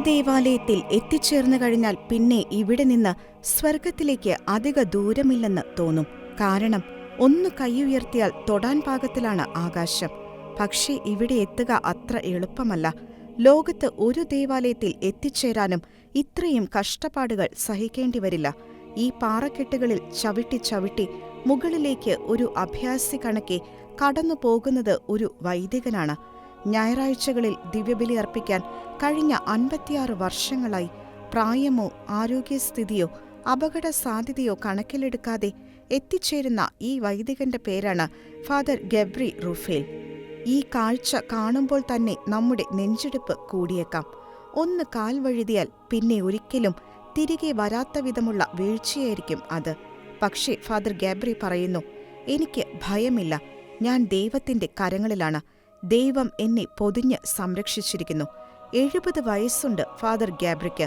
ദേവാലയത്തിൽ എത്തിച്ചേർന്നു കഴിഞ്ഞാൽ പിന്നെ ഇവിടെ നിന്ന് സ്വർഗത്തിലേക്ക് അധിക ദൂരമില്ലെന്ന് തോന്നും. കാരണം ഒന്ന് കൈയുയർത്തിയാൽ തൊടാൻ പാകത്തിലാണ് ആകാശം. പക്ഷേ ഇവിടെ എത്തുക അത്ര എളുപ്പമല്ല. ലോകത്ത് ഒരു ദേവാലയത്തിൽ എത്തിച്ചേരാനും ഇത്രയും കഷ്ടപ്പാടുകൾ സഹിക്കേണ്ടി വരില്ല. ഈ പാറക്കെട്ടുകളിൽ ചവിട്ടി ചവിട്ടി മുകളിലേക്ക് ഒരു അഭ്യാസി കണക്കെ കടന്നു പോകുന്നത് ഒരു വൈദികനാണ്. ഞായറാഴ്ചകളിൽ ദിവ്യബലി അർപ്പിക്കാൻ കഴിഞ്ഞ അൻപത്തിയാറ് വർഷങ്ങളായി പ്രായമോ ആരോഗ്യസ്ഥിതിയോ അപകട സാധ്യതയോ കണക്കിലെടുക്കാതെ എത്തിച്ചേരുന്ന ഈ വൈദികന്റെ പേരാണ് ഫാദർ ഗബ്രി റുഫേൽ. ഈ കാഴ്ച കാണുമ്പോൾ തന്നെ നമ്മുടെ നെഞ്ചെടുപ്പ് കൂടിയേക്കാം. ഒന്ന് കാൽ വഴുതിയാൽ പിന്നെ ഒരിക്കലും തിരികെ വരാത്ത വിധമുള്ള വീഴ്ചയായിരിക്കും അത്. പക്ഷേ ഫാദർ ഗാബ്രി പറയുന്നു എനിക്ക് ഭയമില്ല. ഞാൻ ദൈവത്തിന്റെ കരങ്ങളിലാണ്. ദൈവം എന്നെ പൊതിഞ്ഞ് സംരക്ഷിച്ചിരിക്കുന്നു. എഴുപത് വയസ്സുണ്ട് ഫാദർ ഗാബ്രിക്ക്.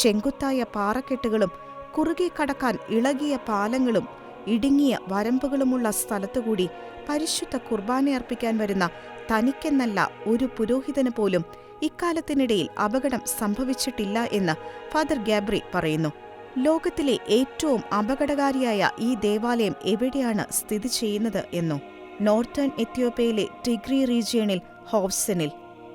ചെങ്കുത്തായ പാറക്കെട്ടുകളും കുറുകെ കടക്കാൻ ഇളകിയ പാലങ്ങളും ഇടുങ്ങിയ വരമ്പുകളുമുള്ള സ്ഥലത്തുകൂടി പരിശുദ്ധ കുർബാനയർപ്പിക്കാൻ വരുന്ന തനിക്കെന്നല്ല ഒരു പുരോഹിതന് പോലും ഇക്കാലത്തിനിടയിൽ അപകടം സംഭവിച്ചിട്ടില്ല എന്ന് ഫാദർ ഗാബ്രി പറയുന്നു. ലോകത്തിലെ ഏറ്റവും അപകടകാരിയായ ഈ ദേവാലയം എവിടെയാണ് സ്ഥിതി ചെയ്യുന്നത് എന്നോ. നോർത്തേൺ എത്യോപ്യയിലെ ടിഗ്രി റീജിയണിൽ ഹോവ്സനിൽ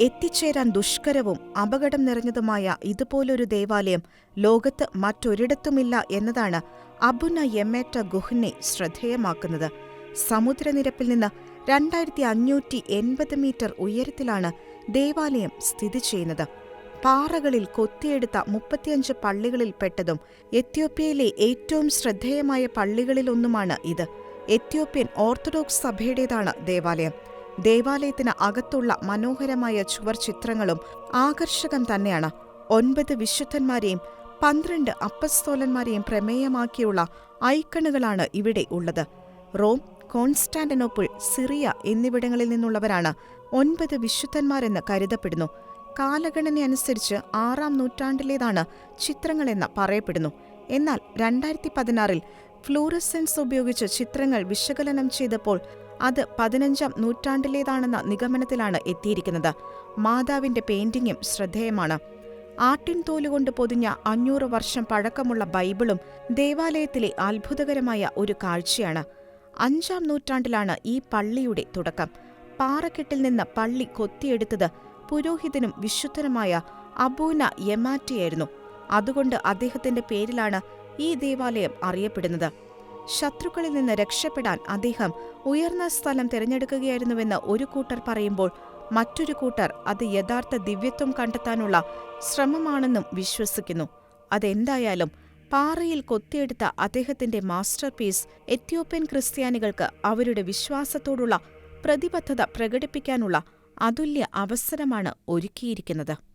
എത്തിച്ചേരാൻ ദുഷ്കരവും അപകടം നിറഞ്ഞതുമായ ഇതുപോലൊരു ദേവാലയം ലോകത്ത് മറ്റൊരിടത്തുമില്ല എന്നതാണ് അബുന യെമേറ്റ ഗുഹനെ ശ്രദ്ധേയമാക്കുന്നത്. സമുദ്രനിരപ്പിൽ നിന്ന് രണ്ടായിരത്തി അഞ്ഞൂറ്റി എൺപത് മീറ്റർ ഉയരത്തിലാണ് ദേവാലയം സ്ഥിതി ചെയ്യുന്നത്. പാറകളിൽ കൊത്തിയെടുത്ത മുപ്പത്തിയഞ്ച് പള്ളികളിൽപ്പെട്ടതും എത്യോപ്യയിലെ ഏറ്റവും ശ്രദ്ധേയമായ പള്ളികളിലൊന്നുമാണ് ഇത്. എത്യോപ്യൻ ഓർത്തഡോക്സ് സഭയുടേതാണ് ദേവാലയം. ദേവാലയത്തിന് അകത്തുള്ള മനോഹരമായ ചുവർ ചിത്രങ്ങളും ആകർഷകം തന്നെയാണ്. ഒൻപത് വിശുദ്ധന്മാരെയും പന്ത്രണ്ട് അപ്പസ്തോലന്മാരെയും പ്രമേയമാക്കിയുള്ള ഐക്കണുകളാണ് ഇവിടെ ഉള്ളത്. റോം കോൺസ്റ്റാന്റിനോപ്പിൾ സിറിയ എന്നിവിടങ്ങളിൽ നിന്നുള്ളവരാണ് ഒൻപത് വിശുദ്ധന്മാരെന്ന് കരുതപ്പെടുന്നു. കാലഗണനയനുസരിച്ച് ആറാം നൂറ്റാണ്ടിലേതാണ് ചിത്രങ്ങളെന്ന് പറയപ്പെടുന്നു. എന്നാൽ രണ്ടായിരത്തി പതിനാറിൽ ഫ്ലൂറസെൻസ് ഉപയോഗിച്ച് ചിത്രങ്ങൾ വിശകലനം ചെയ്തപ്പോൾ അത് പതിനഞ്ചാം നൂറ്റാണ്ടിലേതാണെന്ന നിഗമനത്തിലാണ് എത്തിയിരിക്കുന്നത്. മാതാവിന്റെ പെയിന്റിങ്ങും ശ്രദ്ധേയമാണ്. ആട്ടിൻ തോലുകൊണ്ട് പൊതിഞ്ഞ അഞ്ഞൂറ് വർഷം പഴക്കമുള്ള ബൈബിളും ദേവാലയത്തിലെ അത്ഭുതകരമായ ഒരു കാഴ്ചയാണ്. അഞ്ചാം നൂറ്റാണ്ടിലാണ് ഈ പള്ളിയുടെ തുടക്കം. പാറക്കെട്ടിൽ നിന്ന് പള്ളി കൊത്തിയെടുത്തത് പുരോഹിതനും വിശുദ്ധനുമായ അബൂന യമാറ്റിയായിരുന്നു. അതുകൊണ്ട് അദ്ദേഹത്തിന്റെ പേരിലാണ് ഈ ദേവാലയം അറിയപ്പെടുന്നത്. ശത്രുക്കളിൽ നിന്ന് രക്ഷപ്പെടാൻ അദ്ദേഹം ഉയർന്ന സ്ഥലം തിരഞ്ഞെടുക്കുകയായിരുന്നുവെന്ന് ഒരു കൂട്ടർ പറയുമ്പോൾ മറ്റൊരു കൂട്ടർ അത് യഥാർത്ഥ ദിവ്യത്വം കണ്ടെത്താനുള്ള ശ്രമമാണെന്നും വിശ്വസിക്കുന്നു. അതെന്തായാലും പാറയിൽ കൊത്തിയെടുത്ത അദ്ദേഹത്തിന്റെ മാസ്റ്റർ പീസ് എത്യോപ്യൻ ക്രിസ്ത്യാനികൾക്ക് അവരുടെ വിശ്വാസത്തോടുള്ള പ്രതിബദ്ധത പ്രകടിപ്പിക്കാനുള്ള അതുല്യ അവസരമാണ് ഒരുക്കിയിരിക്കുന്നത്.